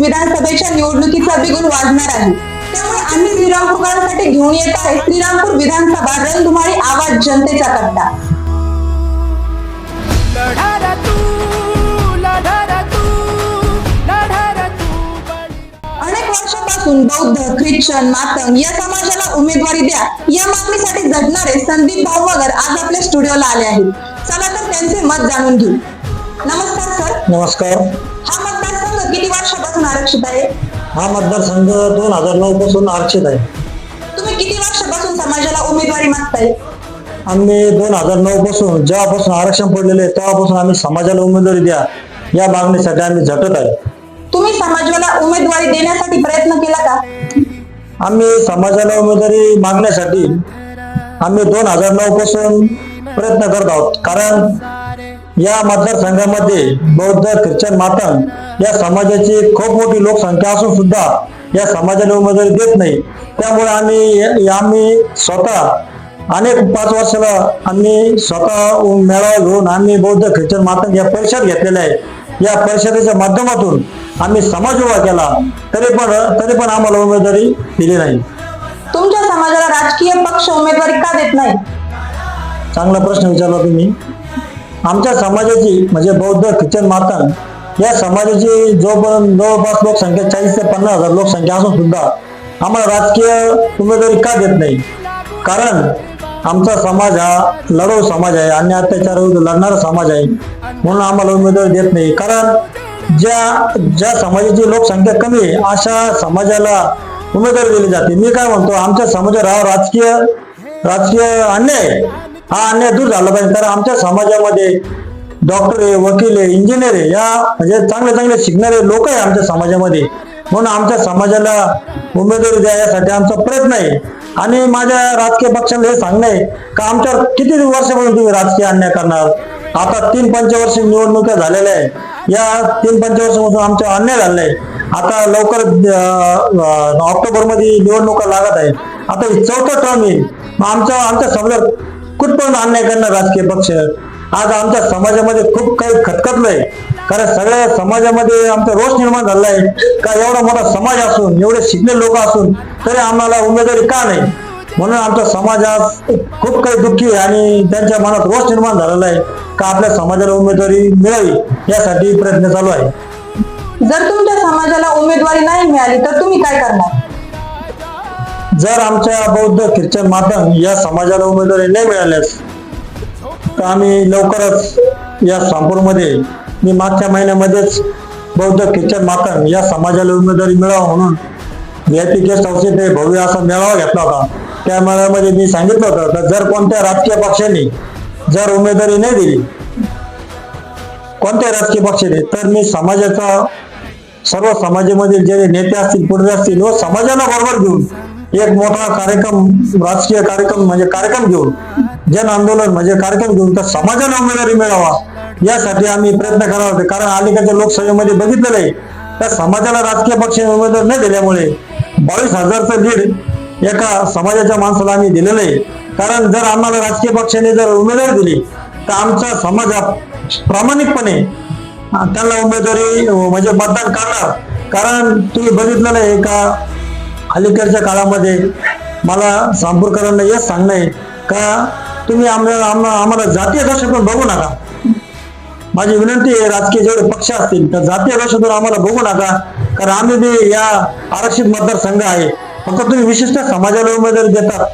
विधानसभेच्या निवडणुकीचा बिगुल वाजणार आहे. त्यामुळे आम्ही श्रीरामपूरकरांसाठी घेऊन येत आहे. श्रीरामपूर विधानसभा रणधुमाळी आवाज जनतेचा वर्षापासून बौद्ध ख्रिश्चन मातंग या समाजाला उमेदवारी द्या. या मागणीसाठी झटणारे संदीप भाऊ मगर आज आपल्या स्टुडिओला आले आहेत. चला तर त्यांचे मत जाणून घेऊ. नमस्कार. हा मतदारसंघ किती वर्षापासून आरक्षित आहे? हा मतदारसंघ दोन हजार नऊ पासून आरक्षित आहे. तुम्ही किती वर्षापासून समाजाला उमेदवारी मागताय? आम्ही दोन हजार नऊ पासून जेव्हापासून आरक्षण पडलेले आहे, तेव्हापासून आम्ही समाजाला उमेदवारी द्या या मागणीसाठी आम्ही झटत आहे. तुम्ही समाजाला उमेदवारी देण्यासाठी प्रयत्न केला का? आम्ही समाजाला उमेदवारी मागण्यासाठी आम्ही दोन हजार नऊ पासून प्रयत्न करत आहोत. कारण या मतदारसंघामध्ये बौद्ध ख्रिश्चन मातंग या समाजाची खूप मोठी लोकसंख्या असून सुद्धा या समाजाला उमेदवारी देत नाही. त्यामुळे आम्ही आम्ही स्वतः अनेक पाच वर्षाला आम्ही स्वतः मेळावा घेऊन आम्ही बौद्ध ख्रिश्चन मातंग या परिषद घेतलेल्या आहे या परिषदेच्या माध्यमातून आम्ही समाज उभा केला तरी पण तरी पण आम्हाला उमेदवारी दिली नाही. तुमच्या समाजाला राजकीय पक्ष उमेदवारी का देत नाही? चांगला प्रश्न विचारला तुम्ही. आमच्या समाजाची म्हणजे बौद्ध ख्रिश्चन मातन या समाजाची जोपर्यंत जवळपास लोकसंख्या चाळीस ते पन्नास हजार लोकसंख्या असून सुद्धा आम्हाला राजकीय उमेदवारी का देत नाही? कारण आमचा समाज हा लढवू समाज आहे आणि अत्याचाराविरुद्ध लढणारा समाज आहे. म्हणून आम्हाला उमेदवारी देत नाही. कारण ज्या ज्या समाजाची लोकसंख्या कमी आहे अशा समाजाला उमेदवारी दिली जाते. मी काय म्हणतो? आमच्या समाजावर हा राजकीय राजकीय अन्याय आहे. हा अन्याय दूर झाला पाहिजे. कारण आमच्या समाजामध्ये डॉक्टर आहे वकील आहे इंजिनियर आहे. या म्हणजे चांगले चांगले शिकणारे लोक आहे आमच्या समाजामध्ये. म्हणून आमच्या समाजाला उमेदवारी द्या यासाठी आमचा प्रयत्न आहे. आणि माझ्या राजकीय पक्षाला हे सांगणं आहे का आमच्यावर किती वर्षापासून तुम्ही राजकीय अन्याय करणार? आता तीन पंचवर्षीय निवडणुका झालेल्या आहे या तीन पंचवर्षापासून आमचा अन्याय झालेला आहे. आता लवकर ऑक्टोबरमध्ये निवडणुका लागत आहे आता चौथा टर्म येईल मग आमच्या आमच्या समजा कुठपर्यंत अन्याय करणार राजकीय पक्ष? आज आमच्या समाजामध्ये खूप काही खतखतलंय. कारण सगळ्या समाजामध्ये आमचा रोष निर्माण झाला आहे का एवढा मोठा समाज असून एवढे शिकले लोक असून तरी आम्हाला उमेदवारी का नाही? म्हणून आमचा समाज आज खूप काही दुःखी आहे आणि त्यांच्या मनात रोष निर्माण झालेला आहे. का आपल्या समाजाला उमेदवारी मिळावी? यासाठी प्रयत्न चालू आहे. जर तुमच्या समाजाला उमेदवारी नाही मिळाली तर तुम्ही काय करणार? जर आमच्या बौद्ध ख्रिश्चन मातंग या समाजाला उमेदवारी नाही मिळाल्यास तर आम्ही लवकरच या संपूरमध्ये मी मागच्या महिन्यामध्येच बौद्ध ख्रिश्चन मातंग या समाजाला उमेदवारी मिळावं म्हणून व्हीआयपी गेस्ट हाऊस येथे भव्य असा मेळावा घेतला होता. त्या मेळाव्यामध्ये मी सांगितलं होतं तर जर कोणत्या राजकीय पक्षाने जर उमेदवारी नाही दिली कोणत्या राजकीय पक्षाने तर मी समाजाचा सर्व समाजामधील जे नेते असतील पुढे असतील व समाजाला बरोबर घेऊन एक मोठा कार्यक्रम राजकीय कार्यक्रम म्हणजे कार्यक्रम घेऊन जन आंदोलन म्हणजे कार्यक्रम घेऊन तर समाजाला उमेदवारी मिळावा यासाठी आम्ही प्रयत्न करावा होते. कारण अलीकडच्या लोकसभेमध्ये बघितलेलं आहे त्या समाजाला राजकीय पक्षाने उमेदवार न दिल्यामुळे बावीस हजारचं लीड एका समाजाच्या माणसाला आम्ही दिलेलं आहे. कारण जर आम्हाला राजकीय पक्षाने जर उमेदवारी दिली तर आमचा समाज प्रामाणिकपणे त्यांना उमेदवारी म्हणजे मतदान करणार. कारण तुम्ही बघितलेलं आहे का अलीकडच्या काळामध्ये मला सांपूरकरांना हेच सांगणं आहे का? तुम्ही आम्हाला आम्हाला जातीय दृष्टीतून बघू नका. माझी विनंती आहे राजकीय जेवढे पक्ष असतील तर जातीय दृष्टीतून आम्हाला बघू नका. कारण आम्ही बी या आरक्षित मतदारसंघ आहे. फक्त तुम्ही विशिष्ट समाजाला उमेदवारी देतात.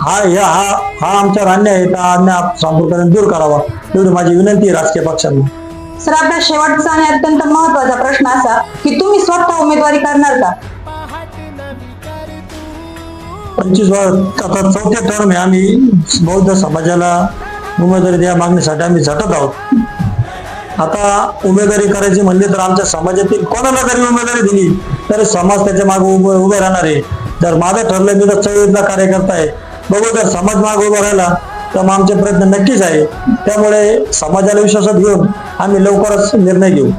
हा या हा हा आमच्यावर अन्याय आहे. हा अन्याय सांपूरकरांनी दूर करावा. एवढी माझी विनंती आहे राजकीय पक्षांना. सर आपला शेवटचा आणि अत्यंत महत्त्वाचा प्रश्न असा की तुम्ही स्वतः उमेदवारी करणार का? पंचवीस वर्ष आता चौथ्या टर्म आहे. आम्ही बौद्ध समाजाला उमेदवारी द्या मागणीसाठी आम्ही झटत आहोत. आता उमेदवारी करायची म्हणली तर आमच्या समाजातील कोणाला जरी उमेदवारी दिली तरी समाज त्याच्यामागे उभे उभे राहणार आहे. जर माझं ठरलं मी तर चळवळीतला कार्यकर्ता आहे. बघू जर समाज मागे उभा राहिला तर मग आमचे प्रयत्न नक्कीच आहे. त्यामुळे समाजाला विश्वासात घेऊन आम्ही लवकरच निर्णय घेऊ.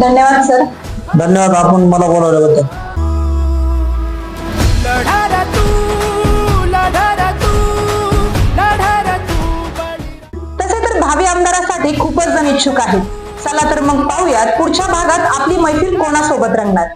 धन्यवाद सर. धन्यवाद. आपण मला बोलवल्याबद्दल. ते खूपच जण इच्छुक आहेत. चला तर मग पाहूयात पुढच्या भागात आपली मैफिल कोणासोबत रंगणार?